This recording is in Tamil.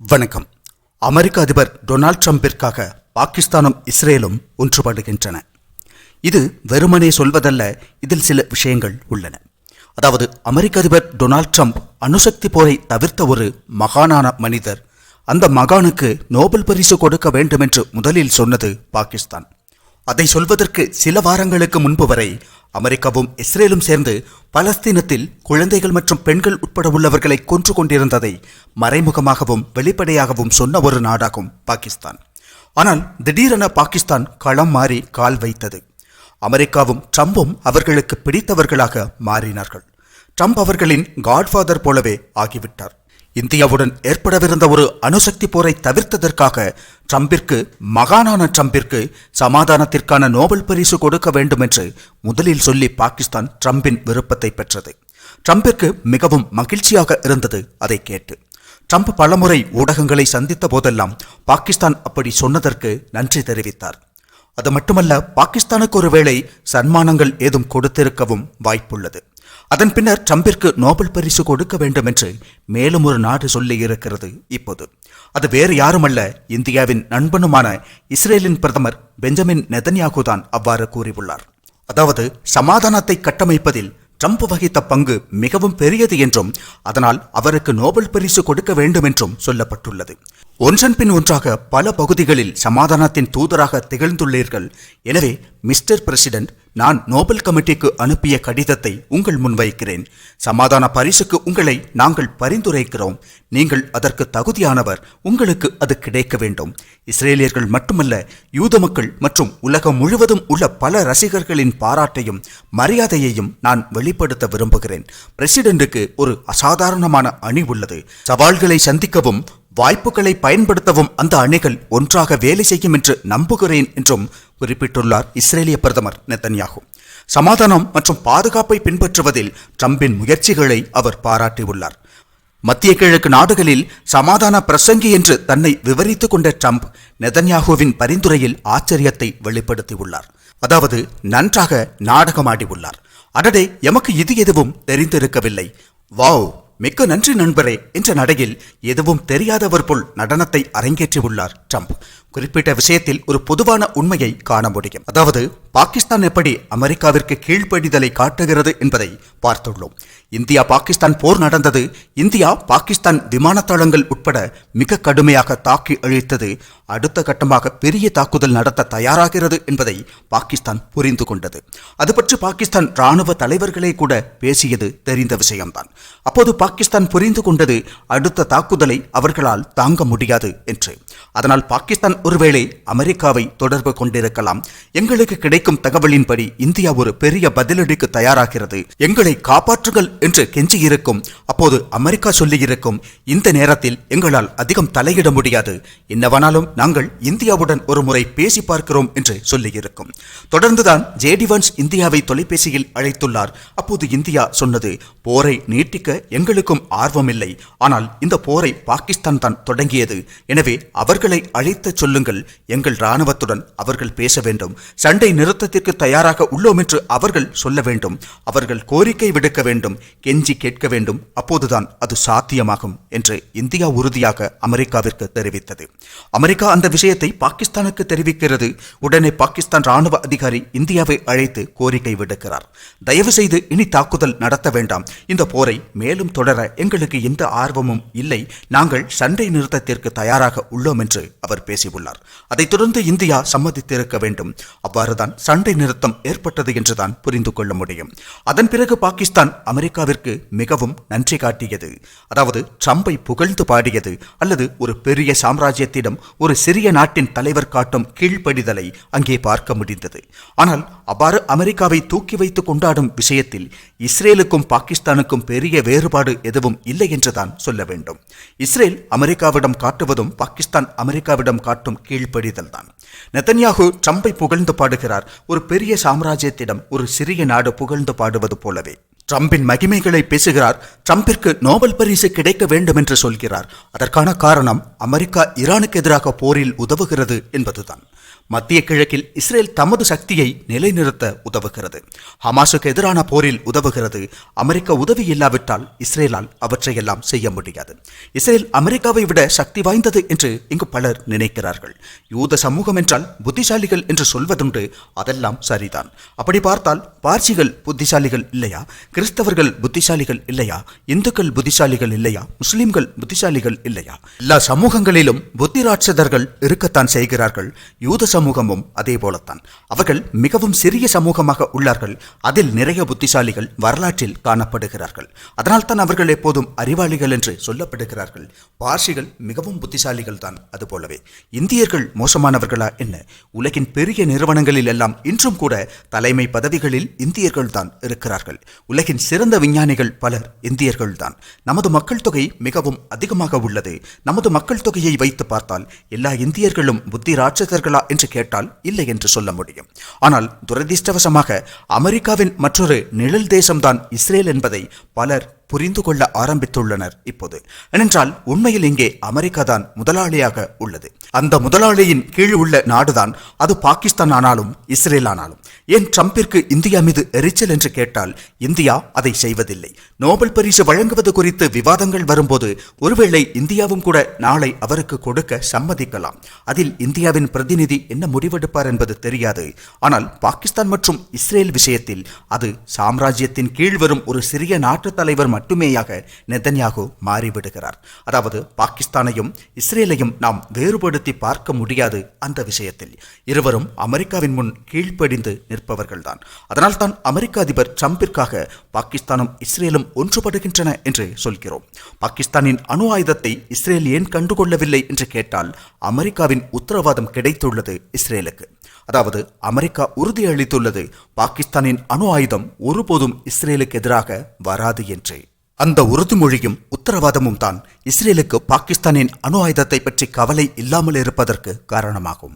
வணக்கம். அமெரிக்க அதிபர் டொனால்ட் ட்ரம்பிற்காக பாகிஸ்தானும் இஸ்ரேலும் ஒன்றுபடுகின்றன. இது வெறுமனே சொல்வதல்ல இதில் சில விஷயங்கள் உள்ளன. அதாவது அமெரிக்க அதிபர் டொனால்ட் ட்ரம்ப் அணுசக்தி போரை தவிர்த்த ஒரு மகானான மனிதர் அந்த மகானுக்கு நோபல் பரிசு கொடுக்க வேண்டும் என்று முதலில் சொன்னது பாகிஸ்தான். அதை சொல்வதற்கு சில வாரங்களுக்கு முன்பு வரை அமெரிக்காவும் இஸ்ரேலும் சேர்ந்து பலஸ்தீனத்தில் குழந்தைகள் மற்றும் பெண்கள் உட்பட உள்ளவர்களை கொன்று கொண்டிருந்ததை மறைமுகமாகவும் வெளிப்படையாகவும் சொன்ன ஒரு நாடாகும் பாகிஸ்தான். ஆனால் திடீரென பாகிஸ்தான் களம் மாறி கால் வைத்தது. அமெரிக்காவும் ட்ரம்பும் அவர்களுக்கு பிடித்தவர்களாக மாறினார்கள். ட்ரம்ப் அவர்களின் காட்ஃபாதர் போலவே ஆகிவிட்டார். இந்தியாவுடன் ஏற்படவிருந்த ஒரு அணுசக்தி போரை தவிர்த்ததற்காக ட்ரம்பிற்கு மகானான ட்ரம்பிற்கு சமாதானத்திற்கான நோபல் பரிசு கொடுக்க வேண்டும் என்று முதலில் சொல்லி பாகிஸ்தான் ட்ரம்பின் விருப்பத்தை பெற்றது. ட்ரம்பிற்கு மிகவும் மகிழ்ச்சியாக இருந்தது அதை கேட்டு. ட்ரம்ப் பலமுறை ஊடகங்களை சந்தித்த போதெல்லாம் பாகிஸ்தான் அப்படி சொன்னதற்கு நன்றி தெரிவித்தார். அது மட்டுமல்ல பாகிஸ்தானுக்கு ஒருவேளை சன்மானங்கள் ஏதும் கொடுத்திருக்கவும் வாய்ப்புள்ளது. அதன் பின்னர் ட்ரம்பிற்கு நோபல் பரிசு கொடுக்க வேண்டும் என்று மேலும் ஒரு நாடு சொல்லி இருக்கிறது இப்போது. அது வேறு யாருமல்ல இந்தியாவின் நண்பனுமான இஸ்ரேலின் பிரதமர் பெஞ்சமின் நெதன்யாகு தான் அவ்வாறு கூறியுள்ளார். அதாவது சமாதானத்தை கட்டமைப்பதில் ட்ரம்ப் வகித்த பங்கு மிகவும் பெரியது என்றும் அதனால் அவருக்கு நோபல் பரிசு கொடுக்க வேண்டும் என்றும் சொல்லப்பட்டுள்ளது. ஒன்றன் பின் ஒன்றாக பல பகுதிகளில் சமாதானத்தின் தூதராக திகழ்ந்துள்ளீர்கள். எனவே மிஸ்டர் பிரசிடென்ட் நான் நோபல் கமிட்டிக்கு அனுப்பிய கடிதத்தை உங்கள் முன்வைக்கிறேன். சமாதான பரிசுக்கு உங்களை நாங்கள் பரிந்துரைக்கிறோம். நீங்கள் அதற்கு தகுதியானவர் உங்களுக்கு அது கிடைக்க வேண்டும். இஸ்ரேலியர்கள் மட்டுமல்ல யூத மக்கள் மற்றும் உலகம் முழுவதும் உள்ள பல ரசிகர்களின் பாராட்டையும் மரியாதையையும் நான் வெளிப்படுத்த விரும்புகிறேன். பிரசிடென்ட்டுக்கு ஒரு அசாதாரணமான அணி உள்ளது. சவால்களை சந்திக்கவும் வாய்ப்புகளை பயன்படுத்தவும் அந்த அணிகள் ஒன்றாக வேலை செய்யும் என்று நம்புகிறேன் என்றும் குறிப்பிட்டுள்ளார் இஸ்ரேலிய பிரதமர் நெத்தன்யாகு. சமாதானம் மற்றும் பாதுகாப்பை பின்பற்றுவதில் ட்ரம்பின் முயற்சிகளை அவர் பாராட்டியுள்ளார். மத்திய கிழக்கு நாடுகளில் சமாதான பிரசங்கி என்று தன்னை விவரித்துக் கொண்ட ட்ரம்ப் நெதன்யாகுவின் பரிந்துரையில் ஆச்சரியத்தை வெளிப்படுத்தியுள்ளார். அதாவது நன்றாக நாடகமாடியுள்ளார். அடடே எமக்கு இது எதுவும் தெரிந்திருக்கவில்லை. வாவ்! மிக்க நன்றி நண்பரே என்ற நடையில் எதுவும் தெரியாதவர் போல் நடனத்தை அரங்கேற்றியுள்ளார் ட்ரம்ப். குறிப்பிட்ட விஷயத்தில் ஒரு பொதுவான உண்மையை காண முடியும். அதாவது பாகிஸ்தான் எப்படி அமெரிக்காவிற்கு கீழ்ப்படிதலை காட்டுகிறது என்பதை பார்த்துள்ளோம். இந்தியா பாகிஸ்தான் போர் நடந்தது. இந்தியா பாகிஸ்தான் விமானத்தளங்கள் உட்பட மிக கடுமையாக தாக்கி அழித்தது. அடுத்த கட்டமாக பெரிய தாக்குதல் நடத்த தயாராகிறது என்பதை பாகிஸ்தான் புரிந்து கொண்டது. அது பற்றி பாகிஸ்தான் ராணுவ தலைவர்களே கூட பேசியது தெரிந்த விஷயம்தான். அப்போது பாகிஸ்தான் புரிந்து கொண்டது அடுத்த தாக்குதலை அவர்களால் தாங்க முடியாது என்று. அதனால் பாகிஸ்தான் ஒருவேளை அமெரிக்காவை தொடர்பு கொண்டிருக்கலாம். எங்களுக்கு கிடைக்கும் தகவலின்படி இந்தியா ஒரு பெரிய பதிலடிக்கு தயாராகிறது. எங்களை காப்பாற்றுங்கள் என்று கெஞ்சியிருக்கும் அப்போது அமெரிக்கா சொல்லியிருக்கும் இந்த நேரத்தில் எங்களால் அதிகம் தலையிட முடியாது. என்னவானாலும் நாங்கள் இந்தியாவுடன் ஒரு முறை பேசி பார்க்கிறோம் என்று சொல்லியிருக்கும் தொடர்ந்துதான் ஜேடிவன்ஸ் இந்தியாவை தொலைபேசியில் அழைத்துள்ளார். அப்போது இந்தியா சொன்னது போரை நீட்டிக்க எங்களுக்கும் ஆர்வமில்லை. ஆனால் இந்த போரை பாகிஸ்தான் தான் தொடங்கியது. எனவே அவர்களை அழைத்து சொல்லுங்கள். எங்கள் இராணுவத்துடன் அவர்கள் பேச வேண்டும். சண்டை நிறுத்தத்திற்கு தயாராக உள்ளோம் என்று அவர்கள் சொல்ல வேண்டும். அவர்கள் கோரிக்கை விடுக்க வேண்டும். கெஞ்சி கேட்க வேண்டும். அப்போதுதான் அது சாத்தியமாகும் என்று இந்தியா உறுதியாக அமெரிக்காவிற்கு தெரிவித்தது. அமெரிக்கா அந்த விஷயத்தை பாகிஸ்தானுக்கு தெரிவிக்கிறது. உடனே பாகிஸ்தான் ராணுவ அதிகாரி இந்தியாவை அழைத்து கோரிக்கை விடுக்கிறார். தயவு செய்து இனி தாக்குதல் நடத்த வேண்டாம். இந்த போரை மேலும் தொடர எங்களுக்கு எந்த ஆர்வமும் இல்லை. நாங்கள் சண்டை நிறுத்தத்திற்கு தயாராக உள்ளோம் என்று அவர் பேசியுள்ளார். அதைத் தொடர்ந்து இந்தியா சம்மதித்திருக்க வேண்டும். அவ்வாறுதான் சண்டை நிறுத்தம் ஏற்பட்டது என்றுதான் புரிந்து கொள்ள முடியும். அதன் பிறகு பாகிஸ்தான் அமெரிக்க அமெரிக்காவிற்கு மிகவும் நன்றி காட்டியது. அதாவது ட்ரம்பை புகழ்ந்து பாடியது அல்லது ஒரு பெரிய சாம்ராஜ்யத்திடம் ஒரு சிறிய நாட்டின் தலைவர் காட்டும் கீழ்ப்படிதலை அங்கே பார்க்க முடிந்தது. ஆனால் அவ்வாறு அமெரிக்காவை தூக்கி வைத்து கொண்டாடும் விஷயத்தில் இஸ்ரேலுக்கும் பாகிஸ்தானுக்கும் பெரிய வேறுபாடு எதுவும் இல்லை என்றுதான் சொல்ல வேண்டும். இஸ்ரேல் அமெரிக்காவிடம் காட்டுவதும் பாகிஸ்தான் அமெரிக்காவிடம் காட்டும் கீழ்ப்படிதல் தான். நெத்தன்யாகு ட்ரம்பை புகழ்ந்து பாடுகிறார். ஒரு பெரிய சாம்ராஜ்யத்திடம் ஒரு சிறிய நாடு புகழ்ந்து பாடுவது போலவே. ட்ரம்பின் மகிமைகளை பேசுகிறார். ட்ரம்பிற்கு நோபல் பரிசு கிடைக்க வேண்டும் என்று சொல்கிறார். அதற்கான காரணம் அமெரிக்கா ஈரானுக்கு எதிராக போரில் உதவுகிறது என்பதுதான். மத்திய கிழக்கில் இஸ்ரேல் தமது சக்தியை நிலைநிறுத்த உதவுகிறது. ஹமாஸுக்கு எதிரான போரில் உதவுகிறது. அமெரிக்க உதவி இல்லாவிட்டால் இஸ்ரேலால் அவற்றையெல்லாம் செய்ய முடியாது. இஸ்ரேல் அமெரிக்காவை விட சக்தி வாய்ந்தது என்று இங்கு பலர் நினைக்கிறார்கள். யூத சமூகம் என்றால் புத்திசாலிகள் என்று சொல்வதுண்டு அதெல்லாம் சரிதான். அப்படி பார்த்தால் பார்சிகள் புத்திசாலிகள் இல்லையா? கிறிஸ்தவர்கள் புத்திசாலிகள் இல்லையா? இந்துக்கள் புத்திசாலிகள் இல்லையா? முஸ்லிம்கள் புத்திசாலிகள் இல்லையா? எல்லா சமூகங்களிலும் புத்திராட்சதர்கள் இருக்கத்தான் செய்கிறார்கள். யூத சமூகமும் அதே போலத்தான் அவர்கள் மிகவும் சிறிய சமூகமாக உள்ளார்கள். அதில் நிறைய புத்திசாலிகள் வரலாற்றில் காணப்படுகிறார்கள். அதனால்தான் அவர்கள் எப்போதும் அறிவாளிகள் என்று சொல்லப்படுகிறார்கள். பார்சிகள் மிகவும் புத்திசாலிகள் தான் அதுபோலவே. இந்தியர்கள் மோசமானவர்களா என்ன? உலகின் பெரிய நிறுவனங்களில் எல்லாம் இன்றும் கூட தலைமை பதவிகளில் இந்தியர்கள் தான் இருக்கிறார்கள். உலகின் சிறந்த விஞ்ஞானிகள் பலர் இந்தியர்கள் தான் நமது மக்கள் தொகை மிகவும் அதிகமாக உள்ளது. நமது மக்கள் தொகையை வைத்து பார்த்தால் எல்லா இந்தியர்களும் புத்தி ராட்சதர்களா என்று என்று கேட்டால் இல்லை என்று சொல்ல முடியும். ஆனால் துரதிர்ஷ்டவசமாக அமெரிக்காவின் மற்றொரு நிழல் தேசம்தான் இஸ்ரேல் என்பதை பலர் புரிந்து கொள்ள ஆரம்பித்துள்ளனர் இப்போது. ஏனென்றால் உண்மையில் இங்கே அமெரிக்கா தான் முதலாளியாக உள்ளது. அந்த முதலாளியின் கீழ் உள்ள நாடுதான் அது பாகிஸ்தான் ஆனாலும் இஸ்ரேல் ஆனாலும். ஏன் ட்ரம்பிற்கு இந்தியா மீது எரிச்சல் என்று கேட்டால் இந்தியா அதை செய்வதில்லை. நோபல் பரிசு வழங்குவது குறித்து விவாதங்கள் வரும்போது ஒருவேளை இந்தியாவும் கூட நாளை அவருக்கு கொடுக்க சம்மதிக்கலாம். அதில் இந்தியாவின் பிரதிநிதி என்ன முடிவெடுப்பார் என்பது தெரியாது. ஆனால் பாகிஸ்தான் மற்றும் இஸ்ரேல் விஷயத்தில் அது சாம்ராஜ்யத்தின் கீழ் வரும் ஒரு சிறிய நாட்டு தலைவர் மட்டுமேயாக நெதன்யாகு மாறிவிடுகிறார். அதாவது பாகிஸ்தானையும் இஸ்ரேலையும் நாம் வேறுபடுத்தி பார்க்க முடியாது அந்த விஷயத்தில். இருவரும் அமெரிக்காவின் முன் கீழ்ப்படிந்து நிற்பவர்கள்தான். அதனால்தான் அமெரிக்க அதிபர் ட்ரம்பிற்காக பாகிஸ்தானும் இஸ்ரேலும் ஒன்றுபடுகின்றன என்று சொல்கிறோம். பாகிஸ்தானின் அணு ஆயுதத்தை இஸ்ரேல் ஏன் கண்டுகொள்ளவில்லை என்று கேட்டால் அமெரிக்காவின் உத்தரவாதம் கிடைத்துள்ளது இஸ்ரேலுக்கு. அதாவது அமெரிக்கா உறுதியளித்துள்ளது பாகிஸ்தானின் அணு ஆயுதம் ஒருபோதும் இஸ்ரேலுக்கு எதிராக வராது என்று. அந்த உறுதிமொழியும் உத்தரவாதமும் தான் இஸ்ரேலுக்கு பாகிஸ்தானின் அணு ஆயுதத்தை பற்றி கவலை இல்லாமல் இருப்பதற்கு காரணமாகும்.